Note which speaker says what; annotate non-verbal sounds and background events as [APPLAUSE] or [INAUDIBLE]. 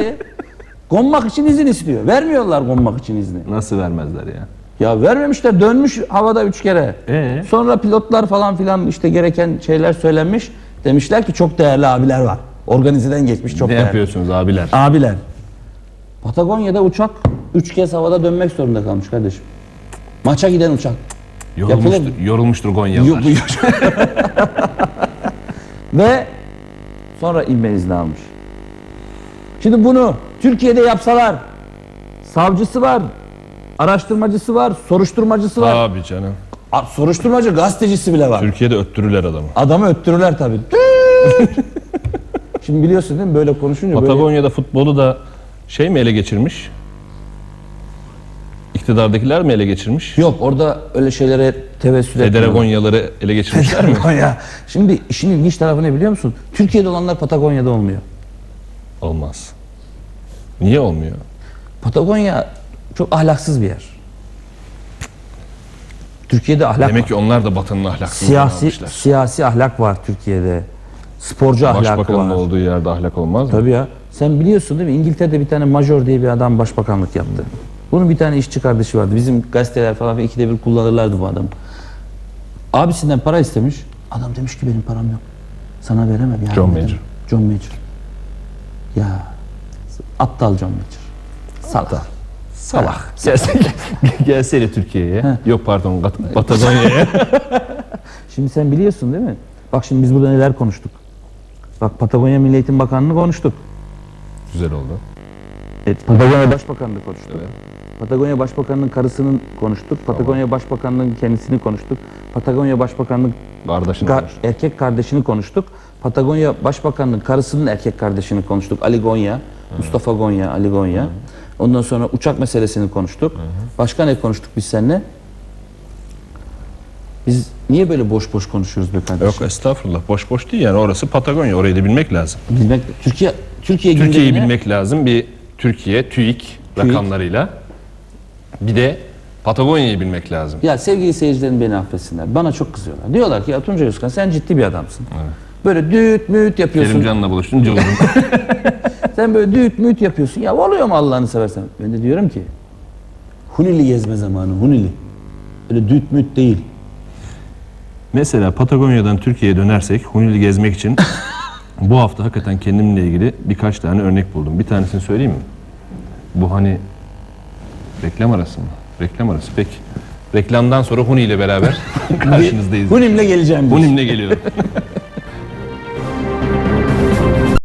Speaker 1: işte. Konmak için izin istiyor. Vermiyorlar konmak için izni.
Speaker 2: Nasıl vermezler ya?
Speaker 1: Ya vermemişler dönmüş havada üç kere.
Speaker 2: Ee?
Speaker 1: Sonra pilotlar falan filan işte gereken şeyler söylenmiş. Demişler ki çok değerli abiler var. Organizeden geçmiş çok
Speaker 2: ne
Speaker 1: değerli.
Speaker 2: yapıyorsunuz abiler?
Speaker 1: Abiler. Patagonya'da uçak üç kez havada dönmek zorunda kalmış kardeşim. Maça giden uçak.
Speaker 2: Yorulmuştur,
Speaker 1: Yapılır.
Speaker 2: yorulmuştur Gonyalılar.
Speaker 1: Yok, yok. [LAUGHS] Ve sonra inme izni almış. Şimdi bunu Türkiye'de yapsalar savcısı var, araştırmacısı var, soruşturmacısı var.
Speaker 2: Abi canım.
Speaker 1: A- Soruşturmacı gazetecisi bile var.
Speaker 2: Türkiye'de öttürürler adamı.
Speaker 1: Adamı öttürürler tabii. [LAUGHS] Şimdi biliyorsun değil mi böyle konuşunca böyle
Speaker 2: Patagonya'da futbolu da şey mi ele geçirmiş? İktidardakiler mi ele geçirmiş?
Speaker 1: yok orada öyle şeylere tevessül etmiyorlar.
Speaker 2: Federagonyaları ele geçirmişler mi?
Speaker 1: Patagonya. Şimdi işin ilginç tarafı ne biliyor musun? Türkiye'de olanlar Patagonya'da olmuyor.
Speaker 2: Olmaz. Niye olmuyor?
Speaker 1: Patagonya çok ahlaksız bir yer. Türkiye'de ahlak
Speaker 2: Demek
Speaker 1: var.
Speaker 2: ki onlar da Batı'nın ahlakını
Speaker 1: Siyasi
Speaker 2: almışlar.
Speaker 1: siyasi ahlak var Türkiye'de. Sporcu ahlakı
Speaker 2: Başbakanın
Speaker 1: var.
Speaker 2: olduğu yerde ahlak olmaz mı?
Speaker 1: Tabii ya. Sen biliyorsun değil mi? İngiltere'de bir tane major diye bir adam başbakanlık yaptı. Bunun bir tane işçi kardeşi vardı. Bizim gazeteler falan ikide bir kullanırlardı bu adamı. Abisinden para istemiş. Adam demiş ki benim param yok. Sana veremem. yardım
Speaker 2: John
Speaker 1: edemem."
Speaker 2: Major.
Speaker 1: John Major. Ya aptal John Major. Salak. Salak.
Speaker 2: Gelsene, [LAUGHS] gelsene Türkiye'ye. Yok pardon Patagonya'ya. [LAUGHS]
Speaker 1: Şimdi sen biliyorsun değil mi? Bak şimdi biz burada neler konuştuk. Bak Patagonya Milli Eğitim Bakanlığı konuştuk.
Speaker 2: Güzel oldu.
Speaker 1: E, Patagonya Başbakanlığı konuştuk. Patagonya Başbakanlığı'nın karısının konuştuk. Patagonya Başbakanlığı'nın kendisini konuştuk. Patagonya Başbakanlığı
Speaker 2: Kardeşin var.
Speaker 1: erkek kardeşini konuştuk. Patagonya Başbakanlığı karısının erkek kardeşini konuştuk. Ali Gonya, Mustafa Gonya, Ali Gonya. Ondan sonra uçak meselesini konuştuk. Başka ne konuştuk biz seninle? Biz niye böyle boş boş konuşuyoruz be kardeşim?
Speaker 2: Yok estağfurullah. Boş boş değil yani orası Patagonya. Orayı da bilmek lazım.
Speaker 1: Bilmek, Türkiye Türkiye
Speaker 2: Türkiye'yi bilmek lazım. Bir Türkiye, TÜİK rakamlarıyla. Bir de Patagonya'yı bilmek lazım.
Speaker 1: Ya sevgili seyircilerim beni affetsinler. Bana çok kızıyorlar. Diyorlar ki ya Tuncay Özkan sen ciddi bir adamsın. Böyle düğüt müğüt yapıyorsun.
Speaker 2: Kerimcan'la buluştun cıvıdın. [LAUGHS]
Speaker 1: Sen böyle düğüt müğüt yapıyorsun. Ya oluyor mu Allah'ını seversen? Ben de diyorum ki Hunili gezme zamanı Hunili. Öyle düğüt müğüt değil.
Speaker 2: Mesela Patagonya'dan Türkiye'ye dönersek Hunili gezmek için [LAUGHS] bu hafta hakikaten kendimle ilgili birkaç tane örnek buldum. Bir tanesini söyleyeyim mi? Bu hani reklam arası mı? Reklam arası peki. Reklamdan sonra Huni ile beraber [LAUGHS] karşınızdayız.
Speaker 1: Hunim'le geleceğim.
Speaker 2: Hunim'le geliyorum. [LAUGHS]